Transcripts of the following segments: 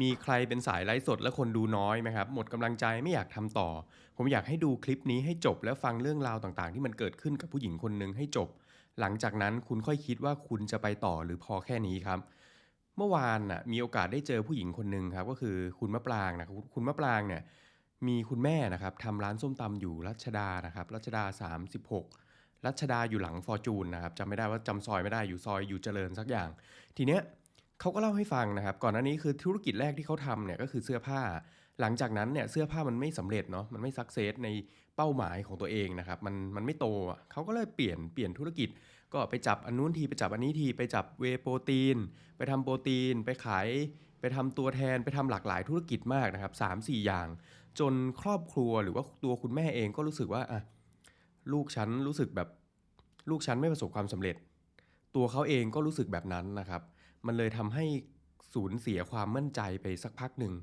มีใครเป็นสายไลฟ์สดและคนดูน้อยไหมครับ หมดกำลังใจไม่อยากทำต่อ ผมอยากให้ดูคลิปนี้ให้จบ แล้วฟังเรื่องราวต่างๆ ที่มันเกิดขึ้นกับผู้หญิงคนหนึ่งให้จบ หลังจากนั้นคุณค่อยคิดว่าคุณจะไปต่อหรือพอแค่นี้ครับ เมื่อวานน่ะมีโอกาสได้เจอผู้หญิงคนหนึ่งครับ ก็คือคุณมะปรางนะครับคุณมะปรางเนี่ยมีคุณแม่นะครับทำร้านส้มตำอยู่รัชดานะครับรัชดา 36 รัชดาอยู่หลังฟอร์จูนนะครับจำไม่ได้ว่าจำซอยไม่ได้อยู่ซอยอยู่เจริญสักอย่าง ทีเนี้ย เขาก็เล่าให้ฟังนะครับ ก่อนหน้านี้คือธุรกิจแรกที่เขาทำเนี่ยก็คือเสื้อผ้า หลังจากนั้นเนี่ยเสื้อผ้ามันไม่สำเร็จเนาะมันไม่สักเซสในเป้าหมายของตัวเองนะครับ มันมันไม่โตอะเขาก็เลยเปลี่ยนเปลี่ยนธุรกิจ ก็ไปจับอันนู้นทีไปจับอันนี้ทีไปจับเวโปรตีน ไปทำโปรตีน ไปขายไปทำตัวแทนไปทำหลากหลายธุรกิจมากนะครับสามสี่อย่าง จนครอบครัวหรือว่าตัวคุณแม่เองก็รู้สึกว่าอะลูกฉันรู้สึกแบบลูกฉันไม่ประสบความสำเร็จ ตัวเขาเองก็รู้สึกแบบนั้นนะครับ มันเลยทำให้สูญเสียความมั่นใจไปสักพักหนึ่ง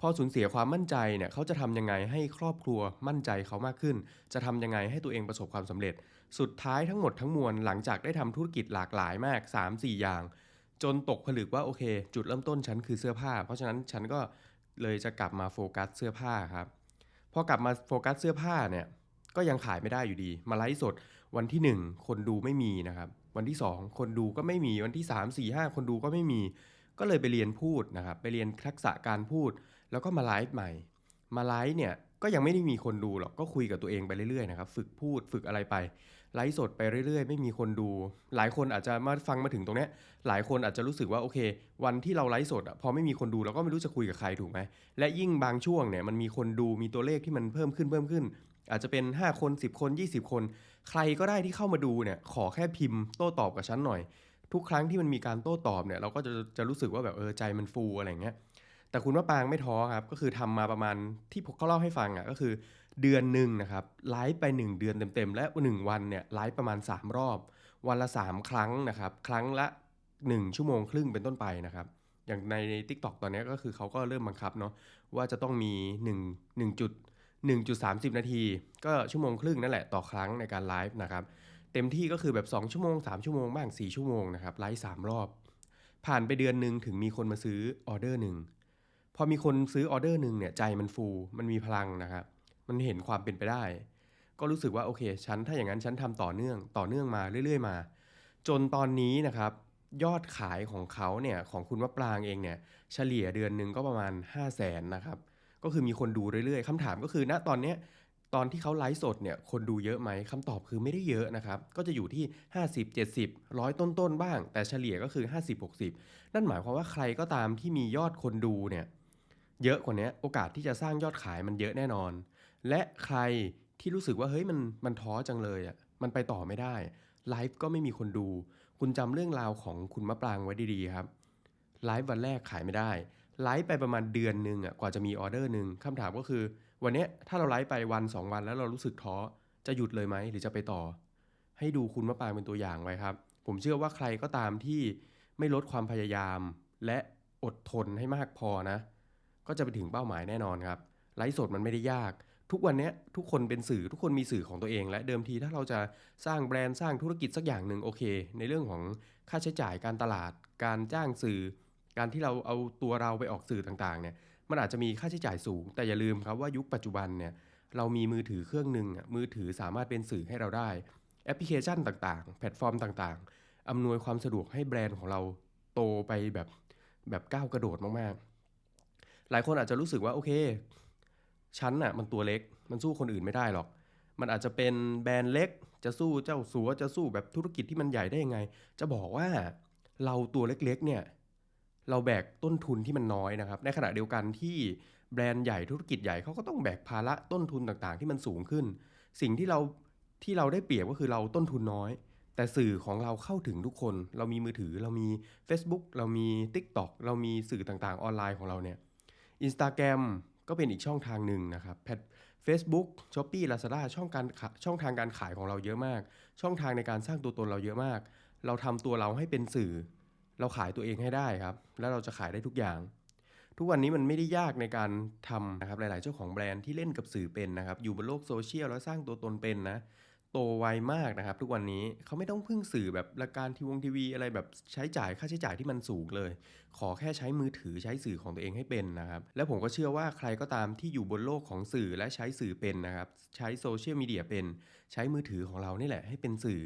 พอสูญเสียความมั่นใจเนี่ยเขาจะทำยังไงให้ครอบครัวมั่นใจเขามากขึ้น จะทำยังไงให้ตัวเองประสบความสำเร็จ สุดท้ายทั้งหมดทั้งมวลหลังจากได้ทำธุรกิจหลากหลายมาก 3-4 อย่าง จนตกผลึกว่าโอเค จุดเริ่มต้นฉันคือเสื้อผ้า เพราะฉะนั้นฉันก็เลยจะกลับมาโฟกัสเสื้อผ้าครับพอกลับมาโฟกัสเสื้อผ้าเนี่ยก็ยังขายไม่ได้อยู่ดี มาไลฟ์สด วันที่ 1 คนดูไม่มีนะครับ วันที่ 2 คนดูก็ไม่มีวันที่ 3 4 5 คนดูก็ไม่มี ก็เลยไปเรียนพูดนะครับ ไปเรียนทักษะการพูด แล้วก็มาไลฟ์ใหม่ มาไลฟ์เนี่ยก็ยังไม่ได้มีคนดูหรอกก็คุยกับตัวเองไปเรื่อยๆนะครับฝึกพูดฝึกอะไรไปไลฟ์สดไปเรื่อยๆ ไม่มีคนดู หลายคนอาจจะมาฟังมาถึงตรงเนี้ยหลายคนอาจจะรู้สึกว่าโอเค วันที่เราไลฟ์สดพอไม่มีคนดูเราก็ไม่รู้จะคุยกับใครถูกไหมและยิ่งบางช่วงเนี่ยมันมีคนดูมีตัวเลขที่มันเพิ่มขึ้นเพิ่มขึ้น อาจจะเป็น 5 คน 10 คน 20 คน ใครก็ได้ที่เข้ามาดูเนี่ยขอแค่พิมพ์โต้ตอบกับฉันหน่อย ทุกครั้งที่มันมีการโต้ตอบเนี่ยเราก็จะจะรู้สึกว่าแบบเออใจมันฟูอะไรเงี้ยแต่คุณว่าปางไม่ท้อครับก็คือทำมาประมาณที่เขาเล่าให้ฟังอะก็คือเดือนหนึ่งนะครับไลฟ์ไป 1 เดือนเต็มๆ และ 1 วันเนี่ยไลฟ์ประมาณ 3 รอบ วันละ 3 ครั้งนะครับครั้งละ 1 ชั่วโมงครึ่งเป็นต้นไปนะครับอย่างใน Tik t o อกตอนนี้ก็คือเขาก็เริ่มบังคับเนาะว่าจะต้องมี 1 1 จุด 1.30 นาที ก็ชั่วโมงครึ่งนั่นแหละต่อครั้งในการไลฟ์นะครับเต็มที่ก็คือแบบ 2 ชั่วโมง 3 ชั่วโมงบ้าง 4 ชั่วโมงนะครับไลฟ์3รอบ ผ่านไปเดือนหนึ่งถึงมีคนมาซื้อออเดอร์หนึ่งพอมีคนซื้อออเดอร์หนึ่งเนี่ยใจมันฟูมันมีพลังนะครับมันเห็นความเป็นไปได้ ก็รู้สึกว่าโอเคฉันถ้าอย่างนั้นฉันทำต่อเนื่องต่อเนื่องมาเรื่อย ๆ มา จนตอนนี้นะครับยอดขายของเขาเนี่ยของคุณว่าปรางเองเนี่ยเฉลี่ยเดือนหนึ่งก็ประมาณ 5 0 0แสนนะครับ ก็คือมีคนดูเรื่อยๆคำถามก็คือณตอนเนี้ยตอนที่เขาไลฟ์สดเนี่ยคนดูเยอะไหมคำตอบคือไม่ได้เยอะนะครับ ก็จะอยู่ที่ 50 70ร้อยต้นๆ บ้าง แต่เฉลี่ยก็คือ 50 60 นั่นหมายความว่าใครก็ตามที่มียอดคนดูเนี่ยเยอะกว่านี้โอกาสที่จะสร้างยอดขายมันเยอะแน่นอน และใครที่รู้สึกว่าเฮ้ยมันมันท้อจังเลยอะมันไปต่อไม่ได้ไลฟ์ก็ไม่มีคนดู คุณจำเรื่องราวของคุณมะปรางไว้ดีๆครับไลฟ์วันแรกขายไม่ได้ ไลฟ์ไปประมาณเดือนหนึ่งอะกว่าจะมีออเดอร์หนึ่งคำถามก็คือ วันนี้ถ้าเราไลฟ์ไปวัน 2 วันแล้วเรารู้สึกท้อจะหยุดเลยไหมหรือจะไปต่อ ให้ดูคุณมะปรางเป็นตัวอย่างไว้ครับ ผมเชื่อว่าใครก็ตามที่ไม่ลดความพยายาม และอดทนให้มากพอนะ ก็จะไปถึงเป้าหมายแน่นอนครับไลฟ์สดมันไม่ได้ยาก ทุกวันนี้ทุกคนเป็นสื่อทุกคนมีสื่อของตัวเอง และเดิมทีถ้าเราจะสร้างแบรนด์สร้างธุรกิจสักอย่างหนึ่งโอเค ในเรื่องของค่าใช้จ่ายการตลาด การจ้างสื่อ การที่เราเอาตัวเราไปออกสื่อต่างๆเนี่ยมันอาจจะมีค่าใช้จ่ายสูง แต่อย่าลืมครับว่ายุคปัจจุบันเนี่ยเรามีมือถือเครื่องหนึ่งอะมือถือสามารถเป็นสื่อให้เราได้ แอปพลิเคชันต่างๆ แพลตฟอร์มต่างๆอำนวยความสะดวกให้แบรนด์ของเราโตไปแบบแบบก้าวกระโดดมากๆ หลายคนอาจจะรู้สึกว่าโอเคฉันน่ะมันตัวเล็กมันสู้คนอื่นไม่ได้หรอก มันอาจจะเป็นแบรนด์เล็ก จะสู้เจ้าสัวจะสู้แบบธุรกิจที่มันใหญ่ได้ยังไง จะบอกว่าเราตัวเล็กๆเนี่ย เราแบกต้นทุนที่มันน้อยนะครับ ในขณะเดียวกันที่แบรนด์ใหญ่ธุรกิจใหญ่เขาก็ต้องแบกภาระต้นทุนต่างๆ ที่มันสูงขึ้น สิ่งที่เราที่เราได้เปรียบก็คือเราต้นทุนน้อย แต่สื่อของเราเข้าถึงทุกคน เรามีมือถือ เรามี Facebook เรามี TikTok เรามีสื่อต่างๆ ออนไลน์ของเราเนี่ย Instagram ก็เป็นอีกช่องทางหนึ่งนะครับแพท Facebook Shopee Lazada ช่องการช่องทางการขายของเราเยอะมาก ช่องทางในการสร้างตัวตนเราเยอะมาก เราทำตัวเราให้เป็นสื่อ เราขายตัวเองให้ได้ครับ แล้วเราจะขายได้ทุกอย่าง ทุกวันนี้มันไม่ได้ยากในการทำนะครับหลาย ๆ เจ้าของแบรนด์ที่เล่นกับสื่อเป็นนะครับ อยู่บนโลกโซเชียลแล้วสร้างตัวตนเป็นนะโตไวมากนะครับ ทุกวันนี้เขาไม่ต้องพึ่งสื่อแบบรายการทีวงทีวีอะไรแบบใช้จ่ายค่าใช้จ่ายที่มันสูงเลย ขอแค่ใช้มือถือใช้สื่อของตัวเองให้เป็นนะครับ และผมก็เชื่อว่าใครก็ตามที่อยู่บนโลกของสื่อและใช้สื่อเป็นนะครับ ใช้โซเชียลมีเดียเป็น ใช้มือถือของเรานี่แหละให้เป็นสื่อ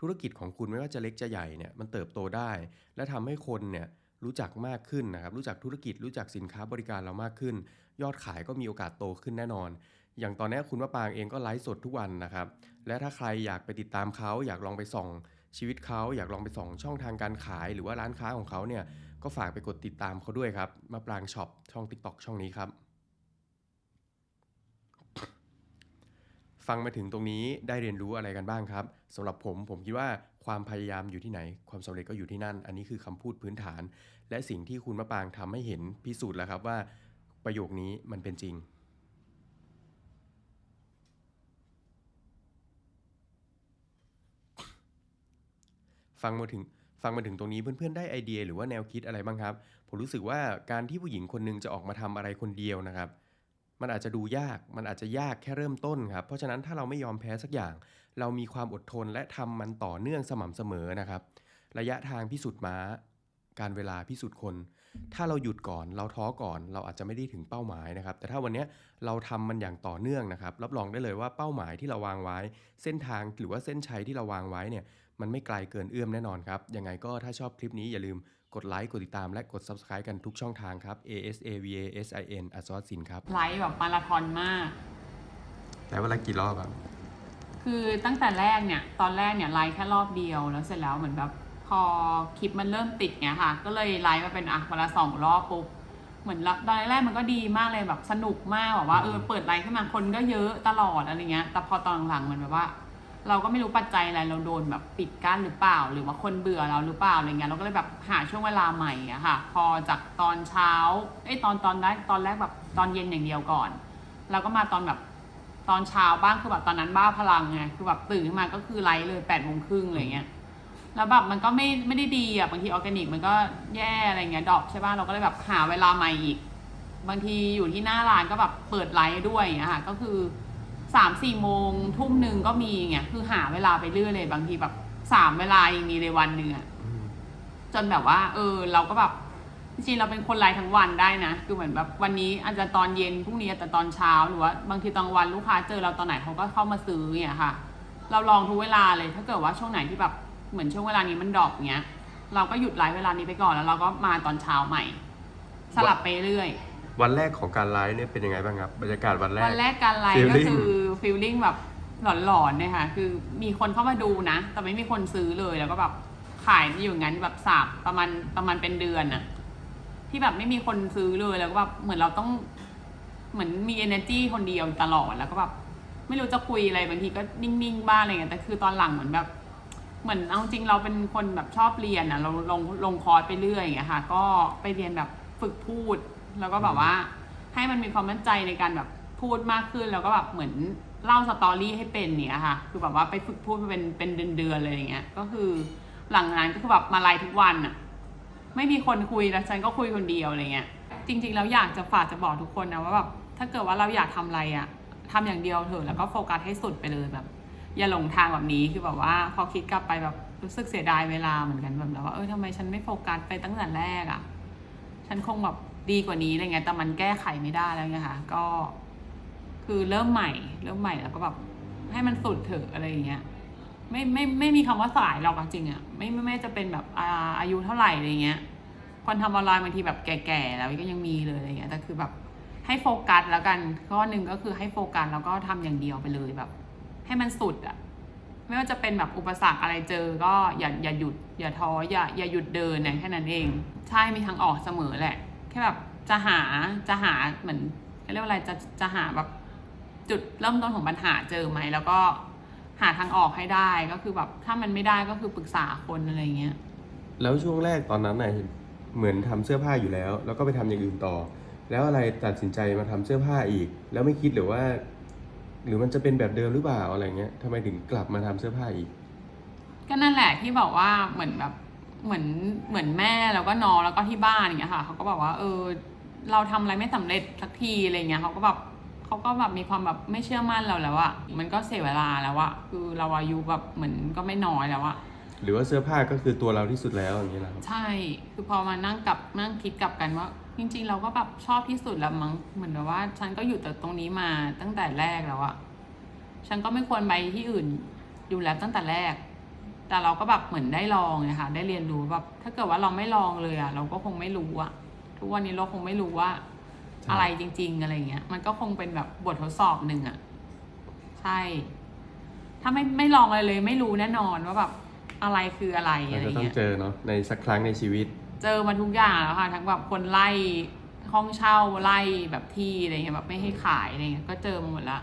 ธุรกิจของคุณไม่ว่าจะเล็กจะใหญ่เนี่ยมันเติบโตได้ และทำให้คนเนี่ยรู้จักมากขึ้นนะครับ รู้จักธุรกิจรู้จักสินค้าบริการเรามากขึ้น ยอดขายก็มีโอกาสโตขึ้นแน่นอน อย่างตอนนี้คุณมะปางเองก็ไลฟ์สดทุกวันนะครับ และถ้าใครอยากไปติดตามเขาอยากลองไปส่องชีวิตเขาอยากลองไปส่องช่องทางการขายหรือว่าร้านค้าของเขาเนี่ยก็ฝากไปกดติดตามเขาด้วยครับมะปรางช็อปช่อง TikTok ช่องนี้ครับ ฟังมาถึงตรงนี้ได้เรียนรู้อะไรกันบ้างครับสำหรับผมผมคิดว่าความพยายามอยู่ที่ไหน ความสำเร็จก็อยู่ที่นั่น อันนี้คือคำพูดพื้นฐาน และสิ่งที่คุณมะปรางทำให้เห็นพิสูจน์แล้วครับว่า ประโยคนี้มันเป็นจริง ฟังมาถึงฟังมาถึงตรงนี้เพื่อนๆได้ไอเดีย หรือว่าแนวคิดอะไรบ้างครับ ผมรู้สึกว่าการที่ผู้หญิงคนหนึงจะออกมาทำอะไรคนเดียวนะครับ มันอาจจะดูยาก มันอาจจะยากแค่เริ่มต้นครับ เพราะฉะนั้นถ้าเราไม่ยอมแพ้สักอย่าง เรามีความอดทนและทำมันต่อเนื่องสม่ำเสมอนะครับ ระยะทางพิสูจน์ม้า การเวลาพิสูจน์คน ถ้าเราหยุดก่อน เราท้อก่อน เราอาจจะไม่ได้ถึงเป้าหมายนะครับ แต่ถ้าวันนี้เราทำมันอย่างต่อเนื่องนะครับ รับรองได้เลยว่าเป้าหมายที่เราวางไว้ เส้นทางหรือว่าเส้นชัยที่เราวางไว้เนี่ย มันไม่ไกลเกินเอื้อมแน่นอนครับ ยังไงก็ถ้าชอบคลิปนี้อย่าลืม กดไลค์ กดติดตามและกด subscribe กันทุกช่องทางครับ A S A V A S I N อัศวสินครับ ไลฟ์แบบมาราธอนมากแล้วเวลากี่รอบครับ คือตั้งแต่แรกเนี่ย ตอนแรกเนี่ยไลฟ์แค่รอบเดียว แล้วเสร็จแล้วเหมือนแบบพอคลิปมันเริ่มติดเนี่ยค่ะ ก็เลยไลฟ์มาเป็นอะวันละสองรอบปุ๊บ เหมือนละตอนแรกๆมันก็ดีมากเลยแบบสนุกมากแบบว่าเออเปิดไลฟ์ขึ้นมาคนก็เยอะตลอดอะไรเงี้ย แต่พอตอนหลังๆเหมือนแบบว่า เราก็ไม่รู้ปัจจัยอะไรเราโดนแบบปิดกั้นหรือเปล่า หรือว่าคนเบื่อเราหรือเปล่าอะไรเงี้ยเราก็เลยแบบหาช่วงเวลาใหม่อะค่ะ พอจากตอนเช้าเอ้ตอนตอนแรกตอนแรกแบบตอนเย็นอย่างเดียวก่อนเราก็มาตอนแบบตอนเช้าบ้างคือแบบตอนนั้นบ้าพลังไงคือแบบตื่นขึ้นมาก็คือไลฟ์เลยแปดโมงครึ่งอะไรเงี้ยแล้วแบบมันก็ไม่ไม่ได้ดีอะบางทีออร์แกนิกมันก็แย่อะไรเงี้ยดอกใช่ป่ะเราก็เลยแบบหาเวลาใหม่อีก บางทีอยู่ที่หน้าร้านก็แบบเปิดไลฟ์ด้วยอย่างเงี้ยค่ะก็คือ สามสี่โมงทุ่มหนึ่งก็มีเงี้ยคือหาเวลาไปเรื่อยเลย บางทีแบบสามเวลายังมีในวันหนึ่งอะจนแบบว่า เออ เราก็แบบจริงๆเราเป็นคนไลฟ์ทั้งวันได้นะ คือเหมือนแบบวันนี้อาจจะตอนเย็นพรุ่งนี้อาจจะตอนเช้าหรือว่าบางทีตอนวันลูกค้าเจอเราตอนไหนเขาก็เข้ามาซื้อเนี่ยค่ะ เราลองทุกเวลาเลยถ้าเกิดว่าช่วงไหนที่แบบเหมือนช่วงเวลานี้มันดรอปเงี้ย เราก็หยุดไลฟ์เวลานี้ไปก่อนแล้วเราก็มาตอนเช้าใหม่ สลับไปเรื่อย วันแรกของการไลฟ์เนี่ยเป็นยังไงบ้างครับบรรยากาศวันแรก วันแรกการไลฟ์ก็ Feeling คือฟีลลิ่งแบบหลอนๆเนี่ยค่ะ คือมีคนเข้ามาดูนะ แต่ไม่มีคนซื้อเลยแล้วก็แบบขายอยู่อย่างนั้นแบบสาบประมาณประมาณเป็นเดือนอะที่แบบไม่มีคนซื้อเลยแล้วก็แบบเหมือนเราต้อง เหมือนมี energy คนเดียวตลอดแล้วก็แบบไม่รู้จะคุยอะไรบางทีก็นิ่งๆบ้างอะไรเงี้ยแต่คือตอนหลังเหมือนแบบ เหมือนเอาจริงเราเป็นคนแบบชอบเรียนอะเราลงลงคอร์สไปเรื่อยอย่างเงี้ยค่ะ ก็ไปเรียนแบบฝึกพูด แล้วก็แบบว่า ให้มันมีความมั่นใจในการแบบพูดมากขึ้น แล้วก็แบบเหมือนเล่าสตอรี่ให้เป็นเนี่ยค่ะ คือแบบว่าไปฝึกพูดเป็นเป็นเดือนๆเลยอย่างเงี้ย ก็คือหลังนั้นก็คือแบบมาไลฟ์ทุกวันอะไม่มีคนคุยแล้วฉันก็คุยคนเดียวอะไรเงี้ย จริงๆแล้วอยากจะฝากจะบอกทุกคนนะว่าแบบถ้าเกิดว่าเราอยากทำอะไรอะทำอย่างเดียวเถอะแล้วก็โฟกัสให้สุดไปเลยแบบ อย่าหลงทางแบบนี้คือแบบว่าพอคิดกลับไปแบบรู้สึกเสียดายเวลาเหมือนกันแบบว่าเออทำไมฉันไม่โฟกัสไปตั้งแต่แรกอะฉันคงแบบ ดีกว่านี้อะไรเงี้ยแต่มันแก้ไขไม่ได้แล้วไงค่ะก็ คือเริ่มใหม่ เริ่มใหม่แล้วก็แบบให้มันสุดเถอะอะไรอย่างเงี้ยไม่ไม่ไม่มีคำว่าสายหรอกจริงอะไม่ไม่ไม่จะเป็นแบบอาอายุเท่าไหร่อะไรเงี้ยคนทำออนไลน์บางทีแบบแก่ๆแล้วก็ยังมีเลยอะไรเงี้ยแต่คือแบบให้โฟกัสแล้วกันข้อหนึ่งก็คือให้โฟกัสแล้วก็ทำอย่างเดียวไปเลยแบบ ให้มันสุดอะไม่ว่าจะเป็นแบบอุปสรรคอะไรเจอ ก็อย่าอย่าหยุด อย่าท้ออย่าอย่าหยุดเดินนี่ยแค่นั้นเอง ใช่มีทางออกเสมอแหละ แค่แบบจะหาจะหาเหมือนเขาเรียกว่าอะไรจะจะหาแบบจุดเริ่มต้นของปัญหาเจอไหมแล้วก็หาทางออกให้ได้ก็คือแบบถ้ามันไม่ได้ก็คือปรึกษาคนอะไรเงี้ย แล้วช่วงแรกตอนนั้นน่ะเหมือนทำเสื้อผ้าอยู่แล้ว แล้วก็ไปทำอย่างอื่นต่อ แล้วอะไรตัดสินใจมาทำเสื้อผ้าอีก แล้วไม่คิดหรือว่า หรือมันจะเป็นแบบเดิมหรือเปล่าอะไรเงี้ยทำไมถึงกลับมาทำเสื้อผ้าอีก ก็นั่นแหละที่บอกว่าเหมือนแบบ เหมือนเหมือนแม่แล้วก็น้องแล้วก็ที่บ้านอย่างเงี้ยค่ะเขาก็บอกว่า เออ เราทำอะไรไม่สำเร็จสักทีอะไรเงี้ยเขาก็แบบเขาก็แบบมีความแบบไม่เชื่อมั่นเราแล้วอะมันก็เสียเวลาแล้วอะคือเราอายุแบบเหมือนก็ไม่น้อยแล้วอะหรือว่าเสื้อผ้าก็คือตัวเราที่สุดแล้วอย่างนี้นะครับใช่ คือพอมานั่งกลับนั่งคิดกลับกันว่า จริง ๆ เราก็แบบชอบที่สุดแล้วมั้งเหมือนแบบว่า ฉันก็อยู่แต่ตรงนี้มาตั้งแต่แรกแล้วอะฉันก็ไม่ควรไปที่อื่นอยู่แล้วตั้งแต่แรก แต่เราก็แบบเหมือนได้ลองไงค่ะได้เรียนรู้แบบถ้าเกิดว่าเราไม่ลองเลยอะเราก็คงไม่รู้อะทุกวันนี้เราคงไม่รู้ว่าใช่อะไรจริง ๆ อะไรเงี้ย มันก็คงเป็นแบบบททดสอบหนึ่งอะใช่ ถ้าไม่ไม่ลองอะไรเลย ไม่รู้แน่นอนว่าแบบอะไรคืออะไรเราอะไรจะต้องเงี้ยเจอเนาะในสักครั้งในชีวิต เจอมาทุกอย่างแล้วค่ะ ทั้งแบบคนไล่ห้องเช่าไล่แบบที่อะไรเงี้ยแบบไม่ให้ขายอะไรเงี้ยก็เจอมาหมดละ